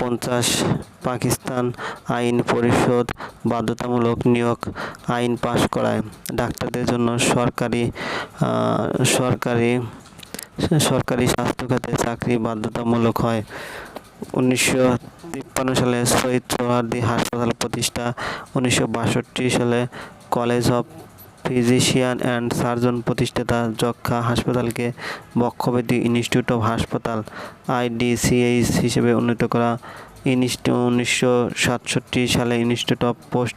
পঞ্চাশ, পাকিস্তান আইন পরিষদ বাধ্যতামূলক নিয়োগ আইন পাশ করায়। ডাক্তারদের জন্য সরকারি সরকারি সরকারি স্বাস্থ্য খাতে চাকরি বাধ্যতামূলক হয়। উনিশশো তিপ্পান্ন সালে শহীদ সোহরাওয়ার্দী হাসপাতাল প্রতিষ্ঠা, উনিশশো বাষট্টি সালে college of physician and surgeon প্রতিষ্ঠাতা যক্ষা হাসপাতালকে বক্ষব্যাধি ইনস্টিটিউট অফ হাসপাতাল, আইডিসিএইচ হিসেবে উন্নীত করা। উনিশশো সাতষট্টি সালে institute of post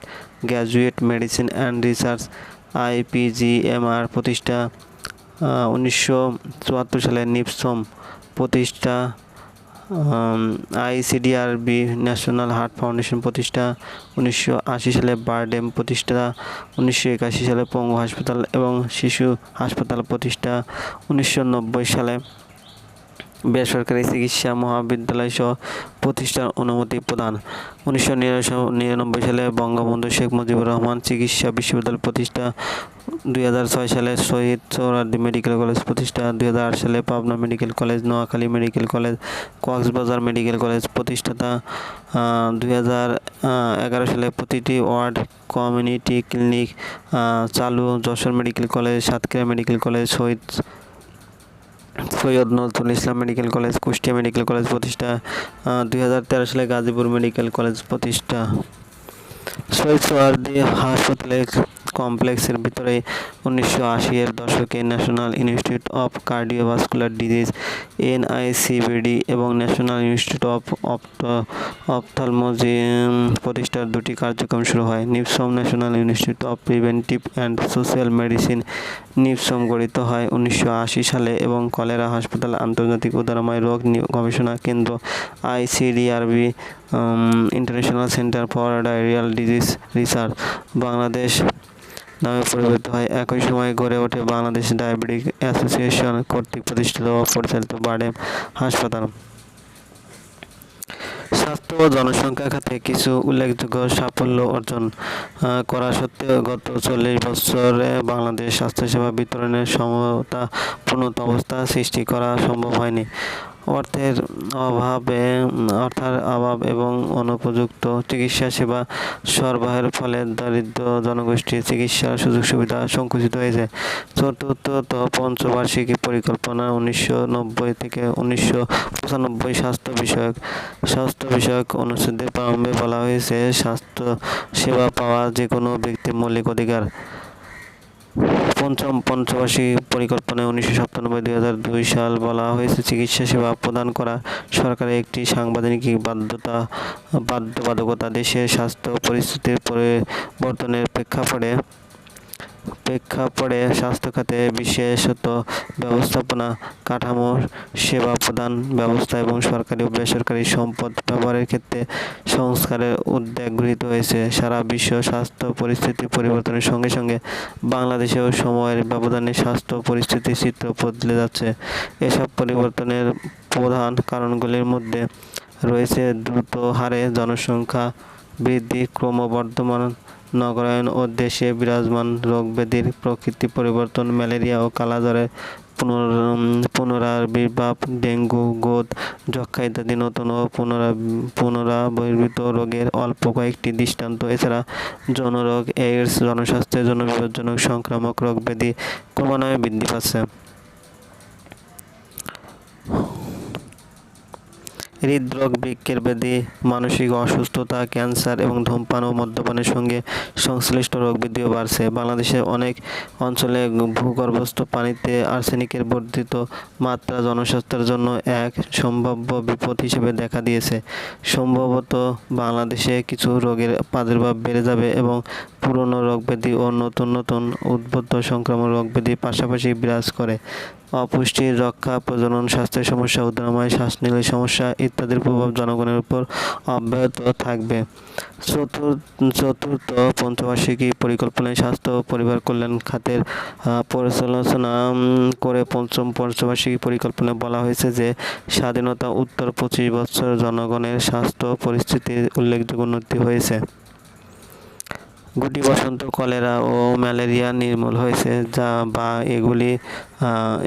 graduate medicine and research, IPGMR প্রতিষ্ঠা। উনিশশো চুয়াত্তর সালে নিপসম প্রতিষ্ঠা আইসিডিআরবি ন্যাশনাল হার্ট ফাউন্ডেশন প্রতিষ্ঠা উনিশশো আশি সালে, বারডেম প্রতিষ্ঠা উনিশশো একাশি সালে, পঙ্গু হাসপাতাল এবং শিশু হাসপাতাল প্রতিষ্ঠা উনিশশো নব্বই সালে। বেসরকারি চিকিৎসা মহাবিদ্যালয় সহ প্রতিষ্ঠার অনুমতি প্রদান। উনিশশো নিরানব্বই সালে বঙ্গবন্ধু শেখ মুজিবুর রহমান চিকিৎসা বিশ্ববিদ্যালয় প্রতিষ্ঠা দুই হাজার ছয় সালে শহীদ সোহরাওয়ার্দী মেডিকেল কলেজ প্রতিষ্ঠা, দুই সালে Pabna medical college, Noakhali medical college, Cox's Bazar medical college প্রতিষ্ঠাতা দুই হাজার এগারো সালে প্রতিটি ওয়ার্ড কমিউনিটি ক্লিনিক চালু Jessore medical college, Satkhira medical college, Shaheed, Syed Nazrul Islam medical college, Kushtia medical college প্রতিষ্ঠা দুই হাজার তেরো সালে গাজীপুর মেডিকেল কলেজ প্রতিষ্ঠা। শহীদ সোহরাওয়ার্দী হাসপাতালের কমপ্লেক্সের ভিতরে উনিশশো আশি এর দশকে national institute of cardiovascular disease, NICVD এবং ন্যাশনাল ইনস্টিটিউট অফ অপথলমোলজি প্রতিষ্ঠার দুটি কার্যক্রম শুরু হয়। NIPSOM national institute of preventive and social medicine NIPSOM গঠিত হয় উনিশশো আশি সালে এবং কলেরা হাসপাতাল আন্তর্জাতিক উদারময় রোগ গবেষণা কেন্দ্র ICDDRB international centre for diarrhoeal disease research, Bangladesh নামে পরিবর্তিত হয়। একই সময় গড়ে ওঠে বাংলাদেশ ডায়াবেটিক অ্যাসোসিয়েশন কর্তৃক প্রতিষ্ঠিত ও পরিচালিত বাডেম হাসপাতাল। স্বাস্থ্য ও জনসংখ্যা খাতে কিছু উল্লেখযোগ্য সাফল্য অর্জন করা সত্ত্বেও গত চল্লিশ বছরে বাংলাদেশ স্বাস্থ্যসেবা বিতরণের সমতাপূর্ণ অবস্থা সৃষ্টি করা সম্ভব হয়নি। অর্থের অভাবে অর্থের অভাব এবং অনুপযুক্ত চিকিৎসা সেবা সরবরাহের ফলে দরিদ্র জনগোষ্ঠীর চিকিৎসার সুযোগ সুবিধা সংকুচিত হয়েছে। চতুর্থ তো পঞ্চবার্ষিকী পরিকল্পনা উনিশশো নব্বই থেকে উনিশশো পঁচানব্বই স্বাস্থ্য বিষয়ক স্বাস্থ্য বিষয়ক অনুচ্ছেদে প্রারম্ভে বলা হয়েছে, স্বাস্থ্য সেবা পাওয়া যে কোনো ব্যক্তির মৌলিক অধিকার। পঞ্চম পঞ্চবার্ষিক পরিকল্পনায় উনিশশো সাতানব্বই দুই হাজার দুই সাল বলা হয়েছে, চিকিৎসা সেবা প্রদান করা সরকারের একটি সাংবিধানিক বাধ্যতা, বাধ্যবাধকতা দেশের স্বাস্থ্য পরিস্থিতির পরিবর্তনের প্রেক্ষাপটে প্রেক্ষাপটে স্বাস্থ্য খাতে বিশেষত ব্যবস্থাপনা, কাঠামো, সেবা প্রদান ব্যবস্থা এবং সরকারি ও বেসরকারি সম্পদ ব্যবহারের ক্ষেত্রে সংস্কারের উদ্যোগ গৃহীত হয়েছে। সারা বিশ্ব স্বাস্থ্য পরিস্থিতি পরিবর্তনের সঙ্গে সঙ্গে বাংলাদেশেও সময়ের ব্যবধানে স্বাস্থ্য পরিস্থিতির চিত্র বদলে যাচ্ছে। এসব পরিবর্তনের প্রধান কারণগুলির মধ্যে রয়েছে দ্রুত হারে জনসংখ্যা বৃদ্ধি, ক্রমবর্ধমান নগরায়ন ও দেশে বিরাজমান রোগ ব্যাধির প্রকৃতি পরিবর্তন, ম্যালেরিয়া ও কালাজ্বরের পুনর পুনরাবির্ভাব, ডেঙ্গু, গোদ যক্ষা ইত্যাদি নতুন ও পুনরা পুনরাবির্ভূত রোগের অল্প কয়েকটি দৃষ্টান্ত। এছাড়া জনরোগ এইডস জনস্বাস্থ্যের জন্য বিপজ্জনক সংক্রামক রোগ ব্যাধি ক্রমান্বয়ে বৃদ্ধি পাচ্ছে। হৃদরোগ বৃক্ষের ব্যাধি, মানসিক অসুস্থতা, ক্যান্সার এবং ধূমপান ও মদ্যপানের সঙ্গে সংশ্লিষ্ট রোগ বৃদ্ধিও বাড়ছে। বাংলাদেশের অনেক অঞ্চলে ভূগর্ভস্থ পানিতে আর্সেনিকের বর্ধিত মাত্রা জনস্বাস্থ্যের জন্য এক সম্ভাব্য বিপদ হিসেবে দেখা দিয়েছে। সম্ভবত বাংলাদেশে কিছু রোগের প্রাদুর্ভাব বেড়ে যাবে এবং পুরনো রোগ ব্যাধি ও নতুন নতুন উদ্বুদ্ধ সংক্রামক রোগ ব্যাধি পাশাপাশি বিরাজ করে। অপুষ্টি রক্ষা, প্রজনন স্বাস্থ্যের সমস্যা, উদ্রাময় শ্বাসনালীর সমস্যা ইত্যাদির প্রভাব জনগণের উপর অব্যাহত থাকবে। চতুর্থ চতুর্থ পঞ্চবার্ষিকী পরিকল্পনায় স্বাস্থ্য পরিবার কল্যাণ খাতের পর্যালোচনা করে পঞ্চম পঞ্চবার্ষিকী পরিকল্পনায় বলা হয়েছে যে, স্বাধীনতা উত্তর পঁচিশ বছর জনগণের স্বাস্থ্য পরিস্থিতির উল্লেখযোগ্য উন্নতি হয়েছে। গুটি বসন্ত, কলেরা ও ম্যালেরিয়া নির্মূল হয়েছে, যা বা এগুলি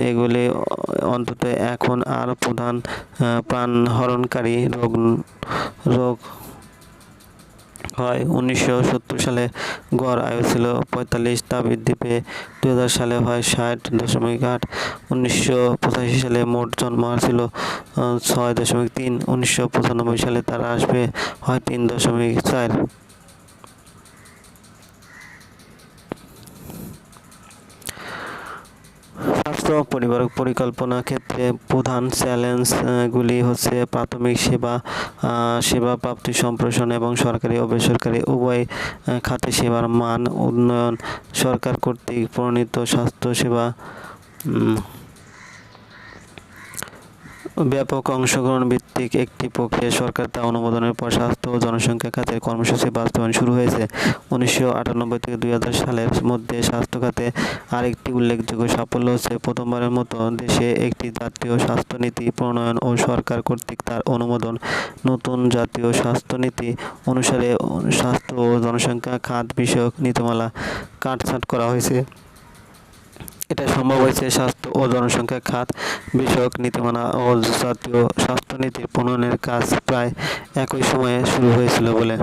এগুলি অন্তত এখন আর প্রধান প্রাণহরণকারী রোগ রোগ হয়। উনিশশো সত্তর সালে গড় আয়ু ছিল পঁয়তাল্লিশ, তা বৃদ্ধি পেয়ে দুই হাজার সালে হয় ষাট দশমিক আট। উনিশশো সালে মোট জন্ম ছিল ছয় দশমিক তিন। উনিশশো সালে তারা আসবে হয় তিন দশমিক চার। স্বাস্থ্য পরিবার পরিকল্পনা ক্ষেত্রে প্রধান চ্যালেঞ্জগুলি হচ্ছে প্রাথমিক সেবা সেবা প্রাপ্তি সম্প্রসারণ এবং সরকারি ও বেসরকারি উভয় খাতে সেবার মান উন্নয়ন সরকার কর্তৃক প্রণীত স্বাস্থ্য সেবা উম, ব্যাপক অংশগ্রহণ ভিত্তিক একটি প্রক্রিয়া সরকার তা অনুমোদনের পর স্বাস্থ্য ও জনসংখ্যা খাতের কর্মসূচি বাস্তবায়ন শুরু হয়েছে। উনিশশো আটানব্বই থেকে দুই হাজার সালের মধ্যে স্বাস্থ্য খাতে আরেকটি উল্লেখযোগ্য সাফল্য হচ্ছে প্রথমবারের মতো দেশে একটি জাতীয় স্বাস্থ্যনীতি প্রণয়ন ও সরকার কর্তৃক তার অনুমোদন। নতুন জাতীয় স্বাস্থ্যনীতি অনুসারে স্বাস্থ্য ও জনসংখ্যা খাত বিষয়ক নীতিমালা কাটছাট করা হয়েছে। এটা সম্ভব হয়েছে। স্বাস্থ্য ও জনসংখ্যা খাত বিষয়ক নীতিমালা ও জাতীয় স্বাস্থ্যনীতির প্রণয়নের কাজ প্রায় একই সময়ে শুরু হয়েছিল বলে।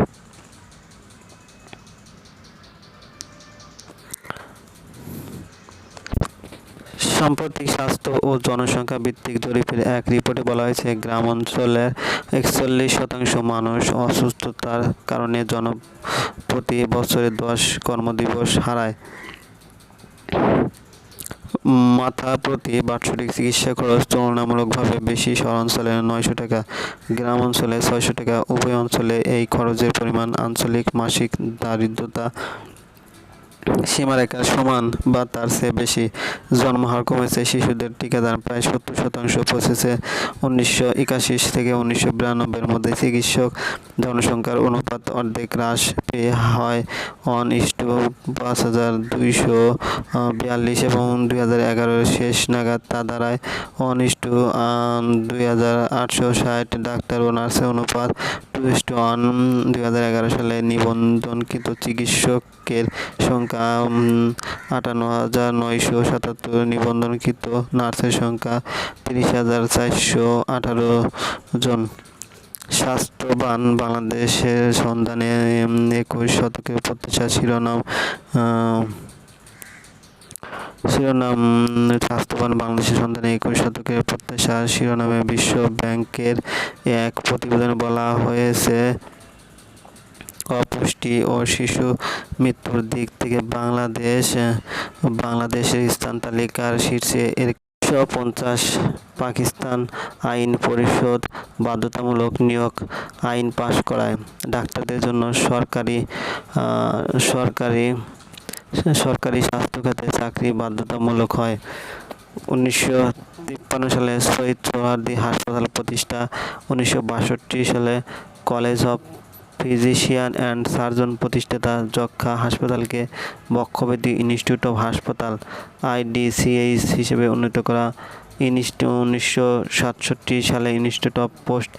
সাম্প্রতিক স্বাস্থ্য ও জনসংখ্যা ভিত্তিক জরিপের এক রিপোর্টে বলা হয়েছে, গ্রাম অঞ্চলের একচল্লিশ শতাংশ মানুষ অসুস্থতার কারণে জন প্রতি বছরে দশ কর্মদিবস হারায়। মাথা প্রতি বাৎসরিক চিকিৎসা খরচ তুলনামূলকভাবে বেশি শহর অঞ্চলে নয়শো টাকা, গ্রাম অঞ্চলে ছয়শো টাকা, উভয় অঞ্চলে এই খরচের পরিমাণ আঞ্চলিক মাসিক দারিদ্রতা সীমারেখার সমান বা তার চেয়ে বেশি জন্মহার কমেছে, শিশুদের টিকাদান প্রায় সত্তর শতাংশ পৌঁছেছে। উনিশশো একাশি থেকে উনিশশো বিরানব্বইয়ের মধ্যে চিকিৎসক জনসংখ্যার অনুপাত অর্ধেক হ্রাস পেয়ে হয় ওয়ান ইস টু পাঁচ হাজার দুইশো বিয়াল্লিশ এবং দুই হাজার এগারোর শেষ নাগাদ তা দাঁড়ায় ওয়ান ইস টু দুই হাজার আটশো ষাট ডাক্তার ও নার্সের অনুপাত টু ইস টু ওয়ান দুই হাজার এগারো সালে নিবন্ধনকৃত চিকিৎসকের সংখ্যা উম, আটান্ন হাজার নয়শো সাতাত্তর নিবন্ধনকৃত নার্সের সংখ্যা তিরিশ হাজার চারশো আঠারো জন। স্বাস্থ্যবান বাংলাদেশের সন্ধানে একুশ শতকের প্রত্যাশা শিরোনাম শিরোনাম স্বাস্থ্যবান বাংলাদেশের সন্ধানে একুশ শতকের প্রত্যাশা শিরোনামে বিশ্ব ব্যাংকের এক প্রতিবেদনে বলা হয়েছে অপুষ্টি ও শিশু মৃত্যুর দিক থেকে বাংলাদেশ, বাংলাদেশের স্থান তালিকার শীর্ষে এর উনিশশো পঞ্চাশ পাকিস্তান আইন পরিষদ বাধ্যতামূলক নিয়োগ আইন পাশ করায়। ডাক্তারদের জন্য সরকারি সরকারি সরকারি স্বাস্থ্য খাতে চাকরি বাধ্যতামূলক হয়। উনিশশো তিপ্পান্ন সালে শহীদ সোহরাওয়ার্দী হাসপাতাল প্রতিষ্ঠা, উনিশশো বাষট্টি সালে college of physician and surgeon প্রতিষ্ঠাতা যক্ষা হাসপাতালকে বক্ষব্যাধি ইনস্টিটিউট অফ হাসপাতাল, আইডিসিএইচ হিসেবে উন্নীত করা। উনিশশো সাতষট্টি সালে institute of post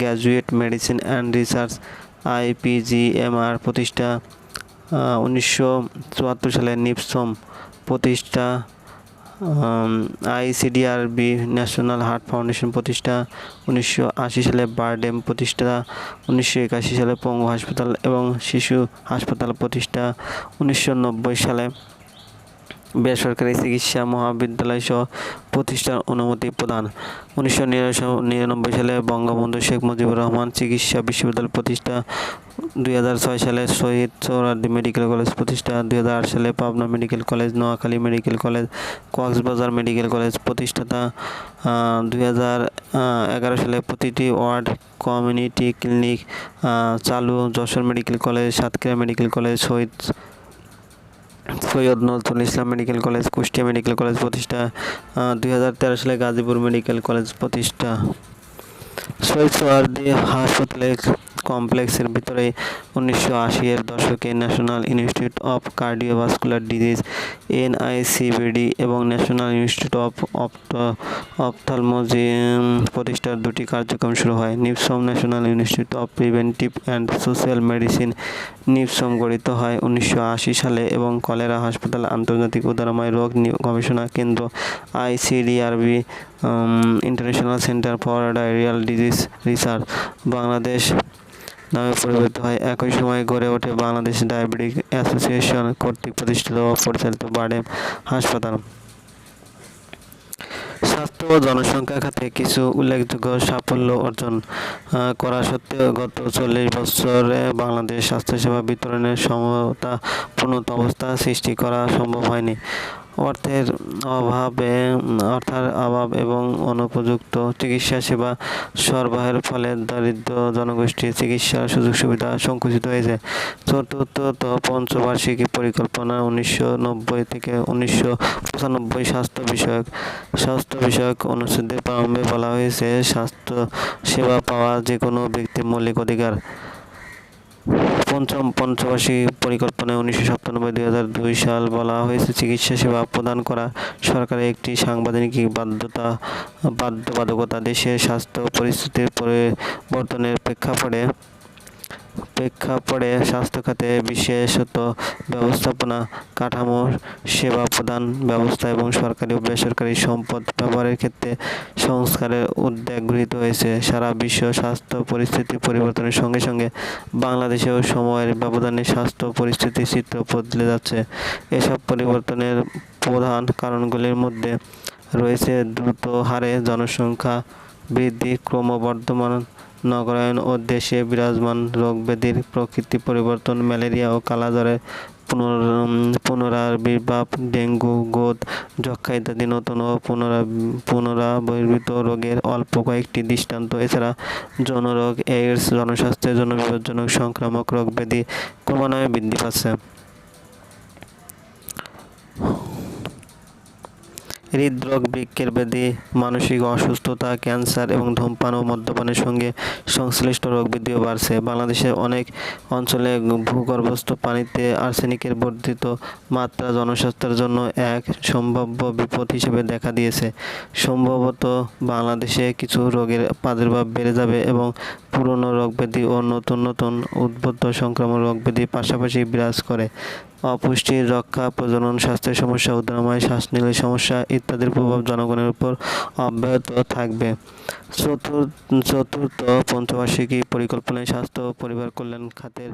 graduate medicine and research, IPGMR প্রতিষ্ঠা। উনিশশো চুয়াত্তর সালে নিপসম প্রতিষ্ঠা। আইসিডিআরবি ন্যাশনাল হার্ট ফাউন্ডেশন প্রতিষ্ঠা উনিশশো আশি সালে, বারডেম প্রতিষ্ঠা উনিশশো একাশি সালে, পঙ্গু হাসপাতাল এবং শিশু হাসপাতাল প্রতিষ্ঠা উনিশশো নব্বই সালে। বেসরকারি চিকিৎসা মহাবিদ্যালয় সহ প্রতিষ্ঠার অনুমতি প্রদান। উনিশশো নিরানব্বই সালে বঙ্গবন্ধু শেখ মুজিবুর রহমান চিকিৎসা বিশ্ববিদ্যালয় প্রতিষ্ঠা দুই হাজার ছয় সালে শহীদ সোহরাওয়ার্দী মেডিকেল কলেজ প্রতিষ্ঠা, দুই সালে Pabna medical college, Noakhali medical college, Cox's Bazar medical college প্রতিষ্ঠাতা দুই হাজার এগারো সালে প্রতিটি ওয়ার্ড কমিউনিটি ক্লিনিক চালু, Jessore medical college, Satkhira medical college, Shaheed, Syed Nazrul Islam medical college, Kushtia medical college প্রতিষ্ঠা দুই হাজার তেরো সালে গাজীপুর মেডিকেল কলেজ প্রতিষ্ঠা। শহীদ সোহরাওয়ার্দী হাসপাতালের কমপ্লেক্সের ভিতরে উনিশশো আশি এর দশকে national institute of cardiovascular disease NICVD এবং ন্যাশনাল ইনস্টিটিউট অফ অপথলমোজি প্রতিষ্ঠার দুটি কার্যক্রম শুরু হয়। NIPSOM national institute of preventive and social medicine NIPSOM গঠিত হয় উনিশশো আশি সালে এবং কলেরা হাসপাতাল আন্তর্জাতিক উদারময় রোগ গবেষণা কেন্দ্র ICDDRB international centre for diarrhoeal disease research, Bangladesh নামে পরিবর্তিত হয়। একই সময় গড়ে ওঠে বাংলাদেশ ডায়াবেটিক অ্যাসোসিয়েশন কর্তৃক প্রতিষ্ঠিত ও পরিচালিত বাডেম হাসপাতাল। স্বাস্থ্য ও জনসংখ্যা খাতে কিছু উল্লেখযোগ্য সাফল্য অর্জন করা সত্ত্বেও গত চল্লিশ বছরে বাংলাদেশ স্বাস্থ্যসেবা বিতরণের সমতাপূর্ণ অবস্থা সৃষ্টি করা সম্ভব হয়নি। অর্থের অভাবে অর্থের অভাব এবং অনুপযুক্ত চিকিৎসা সেবা সরবরাহের ফলে দরিদ্র জনগোষ্ঠীর চিকিৎসার সুযোগ সুবিধা সংকুচিত হয়েছে। চতুর্থত পঞ্চবার্ষিকী পরিকল্পনা উনিশশো নব্বই থেকে উনিশশো পঁচানব্বই স্বাস্থ্য বিষয়ক স্বাস্থ্য বিষয়ক অনুচ্ছেদের প্রারম্ভে বলা হয়েছে, স্বাস্থ্য সেবা পাওয়া যে কোনো ব্যক্তির মৌলিক অধিকার। পঞ্চম পঞ্চবার্ষিক পরিকল্পনায় উনিশশো সাতানব্বই দুই হাজার দুই সাল বলা হয়েছে, চিকিৎসা সেবা প্রদান করা সরকারের একটি সাংবিধানিক বাধ্যতা, বাধ্যবাধকতা দেশের স্বাস্থ্য পরিস্থিতির পরিবর্তনের প্রেক্ষাপটে প্রেক্ষাপটে স্বাস্থ্য খাতে বিশেষত ব্যবস্থাপনা, কাঠামো, সেবা প্রদান ব্যবস্থা এবং সরকারি ও বেসরকারি সম্পদ ব্যবহারের ক্ষেত্রে সংস্কারের উদ্যোগ গৃহীত হয়েছে। সারা বিশ্ব স্বাস্থ্য পরিস্থিতি পরিবর্তনের সঙ্গে সঙ্গে বাংলাদেশেও সময়ের ব্যবধানে স্বাস্থ্য পরিস্থিতির চিত্র বদলে যাচ্ছে। এসব পরিবর্তনের প্রধান কারণগুলির মধ্যে রয়েছে দ্রুত হারে জনসংখ্যা বৃদ্ধি, ক্রমবর্ধমান নগরায়ন ও দেশে বিরাজমান রোগ ব্যাধির প্রকৃতি পরিবর্তন, ম্যালেরিয়া ও কালাজ্বরের পুনর পুনরাবির্ভাব, ডেঙ্গু, গোদ যক্ষা ইত্যাদি নতুন ও পুনরা পুনরাবির্ভূত রোগের অল্প কয়েকটি দৃষ্টান্ত। এছাড়া যৌনরোগ, এইডস জনস্বাস্থ্যের জন্য বিপজ্জনক সংক্রামক রোগ ব্যাধি ক্রমান্বয়ে বৃদ্ধি পাচ্ছে। হৃদরোগ বৃক্ষের ব্যাধি, মানসিক অসুস্থতা, ক্যান্সার এবং ধূমপান ও মদ্যপানের সঙ্গে সংশ্লিষ্ট রোগ বৃদ্ধিও বাড়ছে। বাংলাদেশের অনেক অঞ্চলে ভূগর্ভস্থ পানিতে আর্সেনিকের বর্ধিত মাত্রা জনস্বাস্থ্যের জন্য এক সম্ভাব্য বিপদ হিসেবে দেখা দিয়েছে। সম্ভবত বাংলাদেশে কিছু রোগের প্রাদুর্ভাব বেড়ে যাবে এবং পুরনো রোগ ব্যাধি ও নতুন নতুন উদ্ভূত সংক্রামক রোগ ব্যাধি পাশাপাশি বিরাজ করে। অপুষ্টির রক্ষা, প্রজনন, স্বাস্থ্যের সমস্যা, উদ্রাময়, শ্বাসনালীর সমস্যা ইত্যাদির প্রভাব জনগণের উপর অব্যাহত থাকবে। চতুর্থ চতুর্থ পঞ্চবার্ষিকী পরিকল্পনায় স্বাস্থ্য পরিবার কল্যাণ খাতের